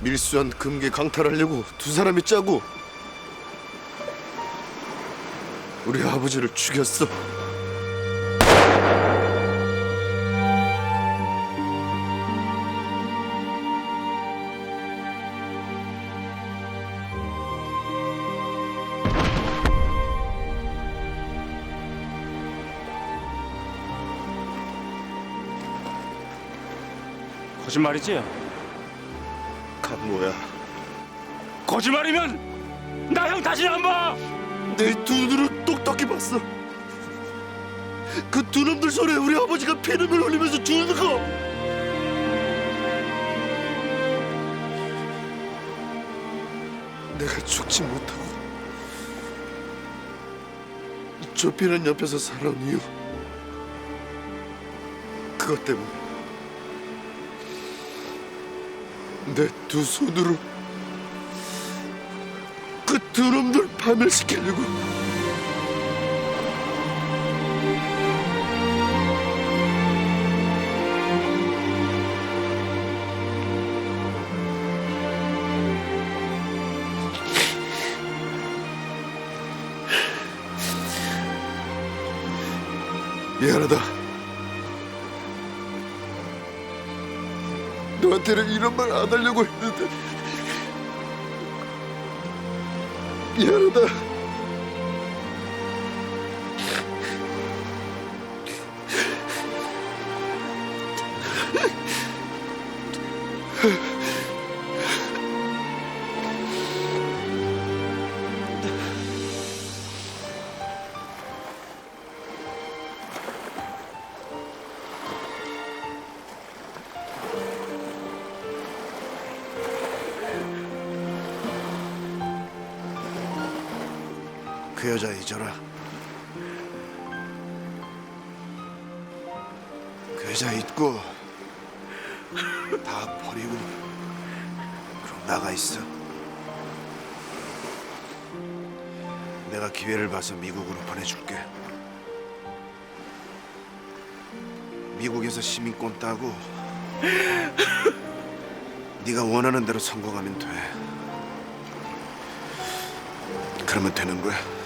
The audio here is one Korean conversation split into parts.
밀수한 금괴 강탈하려고 두 사람이 짜고 우리 아버지를 죽였어. 거짓말이지? 강모야, 거짓말이면 나 형 다시 안 봐. 내 두 눈으로 똑똑히 봤어. 그 두 놈들 손에 우리 아버지가 피눈물 흘리면서 죽는 거. 내가 죽지 못하고 이 좁히는 옆에서 살아온 이유 그것 때문에 내 두 손으로 그두 놈들 파멸시키려고 미안하다. 너한테는 이런 말 안 하려고 했는데 미안하다. 여자 잊어라. 그 여자 잊고 다 버리고 그럼 나가 있어. 내가 기회를 봐서 미국으로 보내줄게. 미국에서 시민권 따고 네가 원하는 대로 성공하면 돼. 그러면 되는 거야.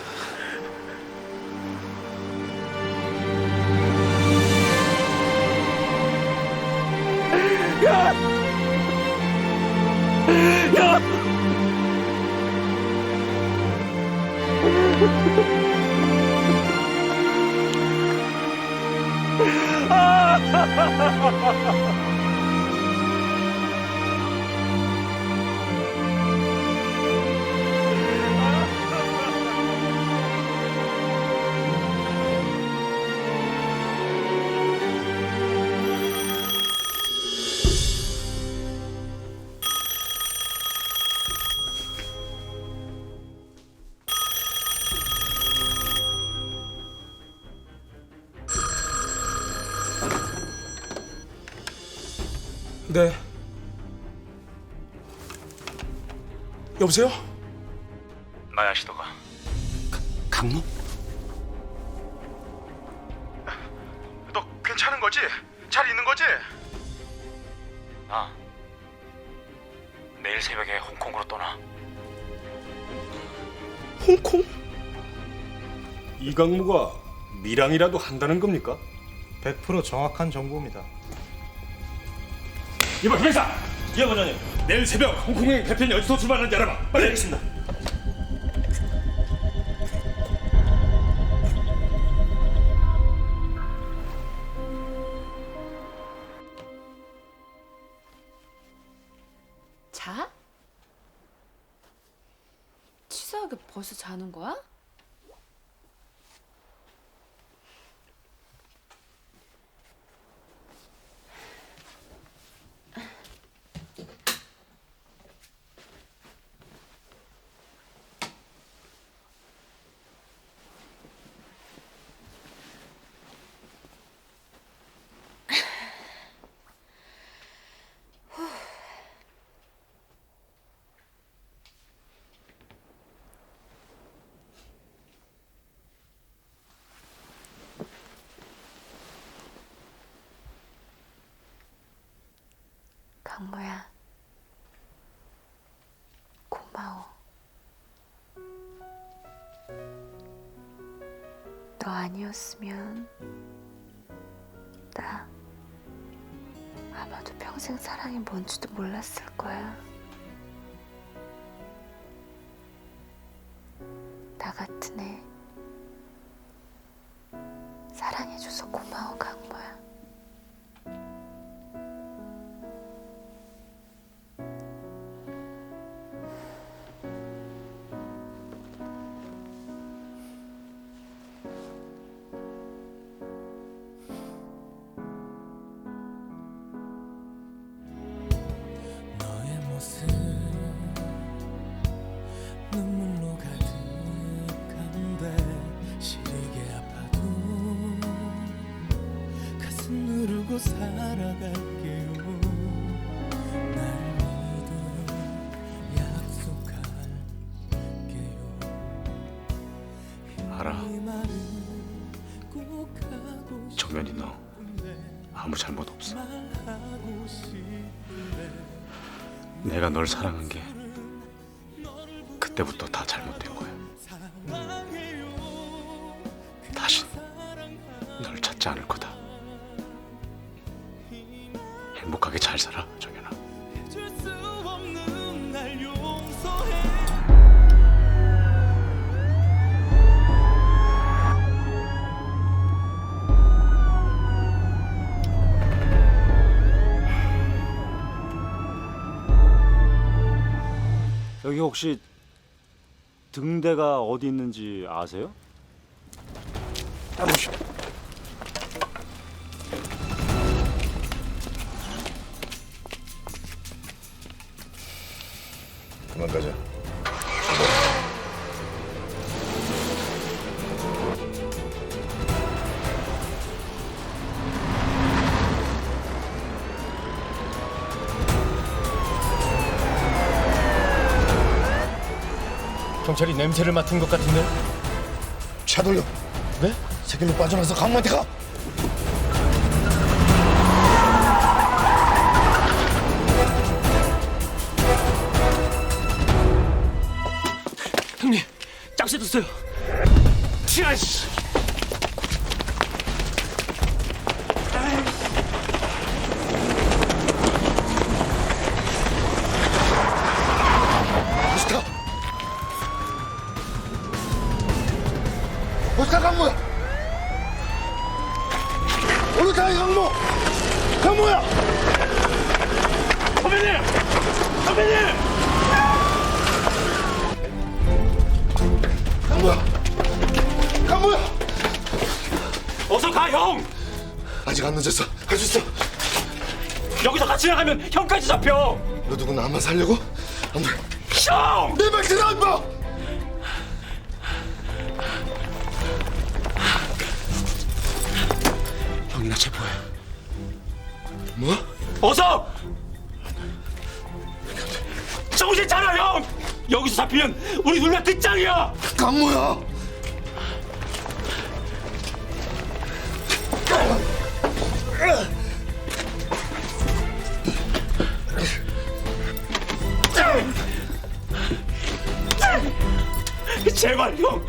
여보세요? 나야 시도가. 강무? 너 괜찮은 거지? 잘 있는 거지? 나 내일 새벽에 홍콩으로 떠나. 홍콩? 이강무가 미랑이라도 한다는 겁니까? 100% 정확한 정보입니다. 이봐 김행사! 이하 원장님 내일 새벽 홍콩행 대표님 어디서 출발하는지 알아봐. 빨리. 알겠습니다 너 아니었으면 나 아마도 평생 사랑이 뭔지도 몰랐을 거야. 나 같은 애 눈물로 가득한데 시리게 아파도 가슴 누르고 살아갈게요 날 믿어 약속할게요 알아. 이 말은 꼭 하고 정면이 너 아무 잘못 없어. 내가 널 사랑한 게 그때부터 다 잘못된 거야. 다신 널 찾지 않을 거다. 행복하게 잘 살아, 정연아. 여기 혹시 등대가 어디 있는지 아세요? 그만 가자. 경찰이 냄새를 맡은 것 같은데? 차 돌려. 네? 새길로 빠져나서 강모한테 가. 형님, 짝새 줬어요. 치아 씨. 오스카 강모. 강모야. 선배님, 선배님. 강모야. 강모야. 어서 가 형. 아직 안 늦었어. 할 수 있어. 여기서 같이 나가면 형까지 잡혀. 너 누구 나만 살려고? 안 돼. 형. 내말 들어 임 마. 형이나 체포해. 뭐? 어서. 정신 차려 형. 여기서 잡히면 우리 둘다 끝장이야. 강모야. 제발 형.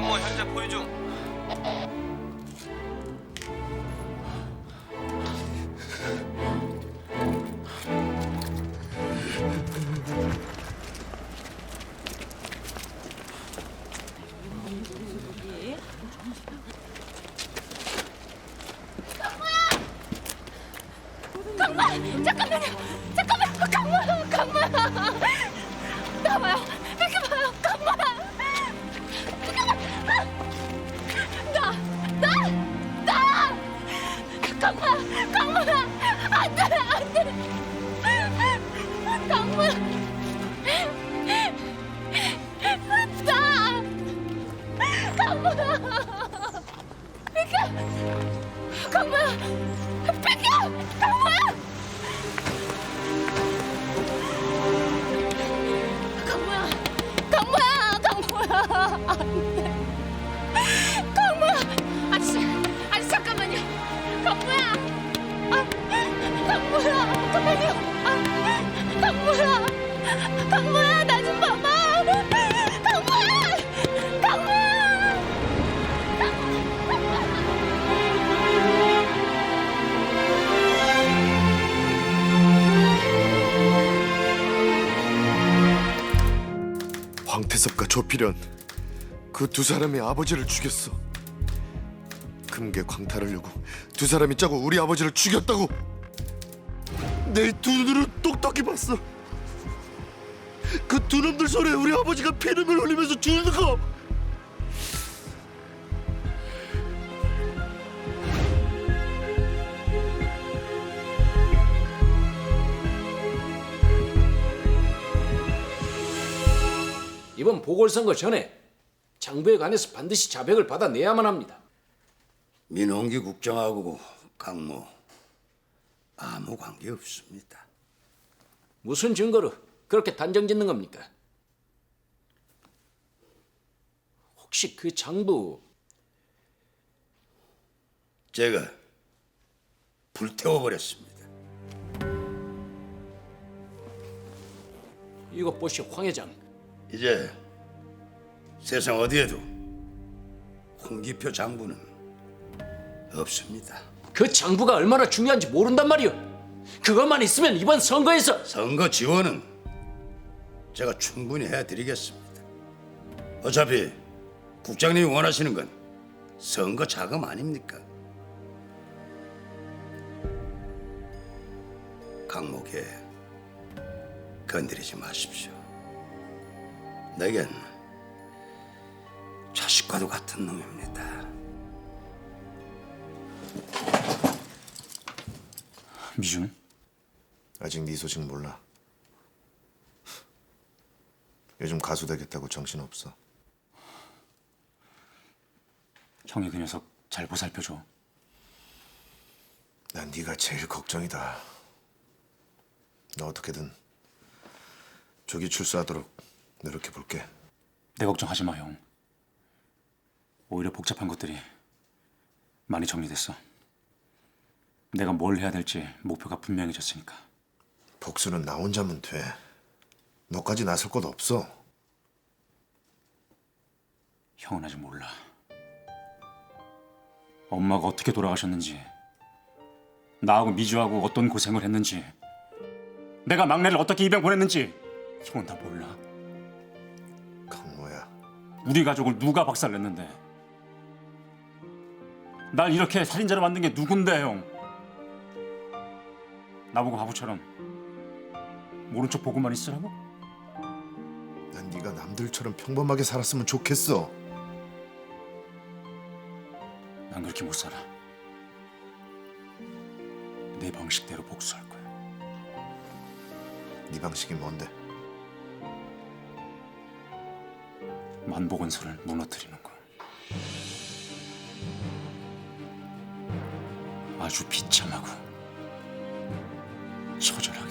이강모 현재 포위 중 황태섭과 조필현 그 두 사람이 아버지를 죽였어. 금괴 광탈하려고 두 사람이 짜고 우리 아버지를 죽였다고. 내 두 눈으로 똑똑히 봤어. 그 두 놈들 손에 우리 아버지가 피눈물 흘리면서 죽는 거. 이번 보궐선거 전에 장부에 관해서 반드시 자백을 받아내야만 합니다. 민홍기 국장하고 강모 아무 관계 없습니다. 무슨 증거로 그렇게 단정 짓는 겁니까? 혹시 그 장부 제가 불태워 버렸습니다. 이것 보시오 황 회장 이제 세상 어디에도 홍기표 장부는 없습니다. 그 장부가 얼마나 중요한지 모른단 말이오. 그것만 있으면 이번 선거에서 선거 지원은 제가 충분히 해드리겠습니다. 어차피 국장님이 원하시는 건 선거 자금 아닙니까? 강목에 건드리지 마십시오. 내겐 자식과도 같은 놈입니다. 미준 아직 네 소식 몰라. 요즘 가수 되겠다고 정신 없어. 형이 그 녀석 잘 보살펴줘. 난 네가 제일 걱정이다. 너 어떻게든 조기 출소하도록 노력해 볼게. 내 걱정하지 마 형. 오히려 복잡한 것들이 많이 정리됐어. 내가 뭘 해야 될지 목표가 분명해졌으니까. 복수는 나 혼자면 돼. 너까지 나설 것 없어. 형은 아직 몰라. 엄마가 어떻게 돌아가셨는지, 나하고 미주하고 어떤 고생을 했는지, 내가 막내를 어떻게 입양 보냈는지 형은 다 몰라. 우리 가족을 누가 박살냈는데? 날 이렇게 살인자로 만든 게 누군데 형? 나보고 바보처럼 모른 척 보고만 있으라고? 난 네가 남들처럼 평범하게 살았으면 좋겠어. 난 그렇게 못 살아. 내 방식대로 복수할 거야. 네 방식이 뭔데? 만복원소를 무너뜨리는 거. 아주 비참하고 처절하게.